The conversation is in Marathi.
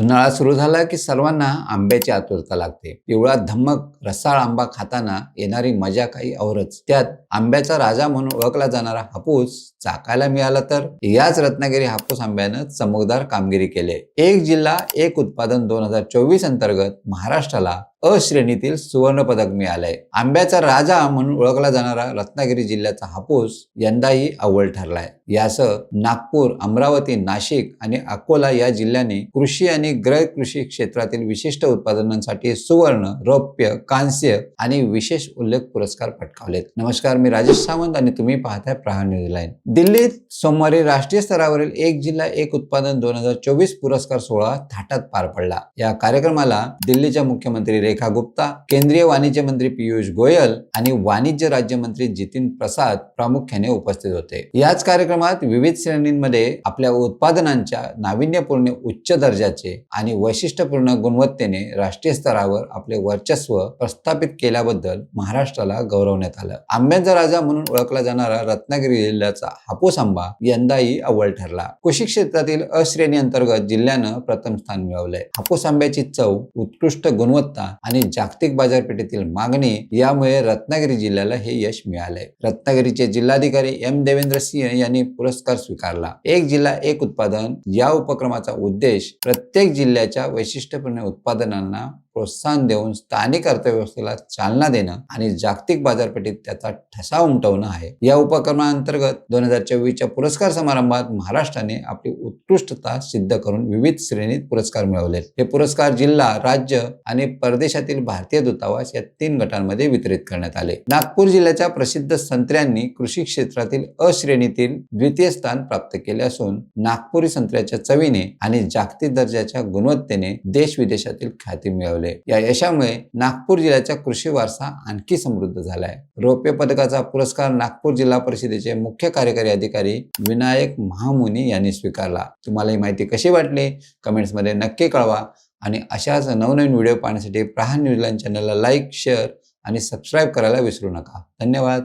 उन्हाळा सुरू झाला की सर्वांना आंब्याची आतुरता लागते. पिवळा धम्मक रसाळ आंबा खाताना येणारी मजा काही औरच. त्यात आंब्याचा राजा म्हणून ओळखला जाणारा हापूस चाकायला मिळाला तर याच रत्नागिरी हापूस आंब्यानं चमकदार कामगिरी केली. एक जिल्हा एक उत्पादन दोन हजार चोवीस अंतर्गत महाराष्ट्राला अ श्रेणीतील सुवर्ण पदक मिळालंय. आंब्याचा राजा म्हणून ओळखला जाणारा रत्नागिरी जिल्ह्याचा हापूस यंदाही अव्वल ठरलाय. यासह नागपूर अमरावती नाशिक आणि अकोला या जिल्ह्यांनी कृषी आणि ग्रह कृषी क्षेत्रातील विशिष्ट उत्पादनांसाठी सुवर्ण रौप्य कांस्य आणि विशेष उल्लेख पुरस्कार पटकावलेत. नमस्कार मी राजेश सावंत आणि तुम्ही पाहताय प्रहार न्यूज लाईन. दिल्लीत सोमवारी राष्ट्रीय स्तरावरील एक जिल्हा एक उत्पादन दोन हजार चोवीस पुरस्कार सोहळा थाटात पार पडला. या कार्यक्रमाला दिल्लीच्या मुख्यमंत्री रेखा गुप्ता केंद्रीय वाणिज्य मंत्री पियुष गोयल आणि वाणिज्य राज्यमंत्री जितीन प्रसाद प्रामुख्याने उपस्थित होते. याच कार्यक्रमात विविध श्रेणींमध्ये आपल्या उत्पादनांच्या नाविन्यपूर्ण उच्च दर्जाचे आणि वैशिष्ट्यपूर्ण गुणवत्तेने राष्ट्रीय स्तरावर आपले वर्चस्व प्रस्थापित केल्याबद्दल महाराष्ट्राला गौरवण्यात आलं. आंब्यांचा राजा म्हणून ओळखला जाणारा रत्नागिरी जिल्ह्याचा हापूस आंबा यंदाही अव्वल ठरला. कृषी क्षेत्रातील अश्रेणी अंतर्गत जिल्ह्यानं प्रथम स्थान मिळवलंय. हापूस आंब्याची चव उत्कृष्ट गुणवत्ता आणि जागतिक बाजारपेठेतील मागणी यामुळे रत्नागिरी जिल्ह्याला हे यश मिळाले रत्नागिरीचे जिल्हाधिकारी एम देवेंद्र सिंह यांनी पुरस्कार स्वीकारला. एक जिल्हा एक उत्पादन या उपक्रमाचा उद्देश प्रत्येक जिल्ह्याच्या वैशिष्ट्यपूर्ण उत्पादनांना प्रोत्साहन देऊन स्थानिक अर्थव्यवस्थेला चालना देणं आणि जागतिक बाजारपेठेत त्याचा ठसा उमटवणं आहे. या उपक्रमाअंतर्गत दोन हजार चोवीसच्या पुरस्कार समारंभात महाराष्ट्राने आपली उत्कृष्टता सिद्ध करून विविध श्रेणीत पुरस्कार मिळवले हे पुरस्कार जिल्हा राज्य आणि परदेशातील भारतीय दूतावास या तीन गटांमध्ये वितरित करण्यात आले. नागपूर जिल्ह्याच्या प्रसिद्ध संत्र्यांनी कृषी क्षेत्रातील अश्रेणीतील द्वितीय स्थान प्राप्त केले असून नागपुरी संत्र्याच्या चवीने आणि जागतिक दर्जाच्या गुणवत्तेने देश विदेशातील ख्याती मिळवली. या यशामुळे नागपूर जिल्ह्याचा कृषी वारसा आणखी समृद्ध झालाय. रौप्य पदकाचा पुरस्कार नागपूर जिल्हा परिषदेचे मुख्य कार्यकारी अधिकारी विनायक महामुनी यांनी स्वीकारला. तुम्हाला ही माहिती कशी वाटली? कमेंट्समध्ये नक्की कळवा. आणि अशाच नवनवीन व्हिडिओ पाहण्यासाठी प्रहार न्यूजलँड चॅनलला लाईक शेअर आणि सबस्क्राईब करायला विसरू नका. धन्यवाद.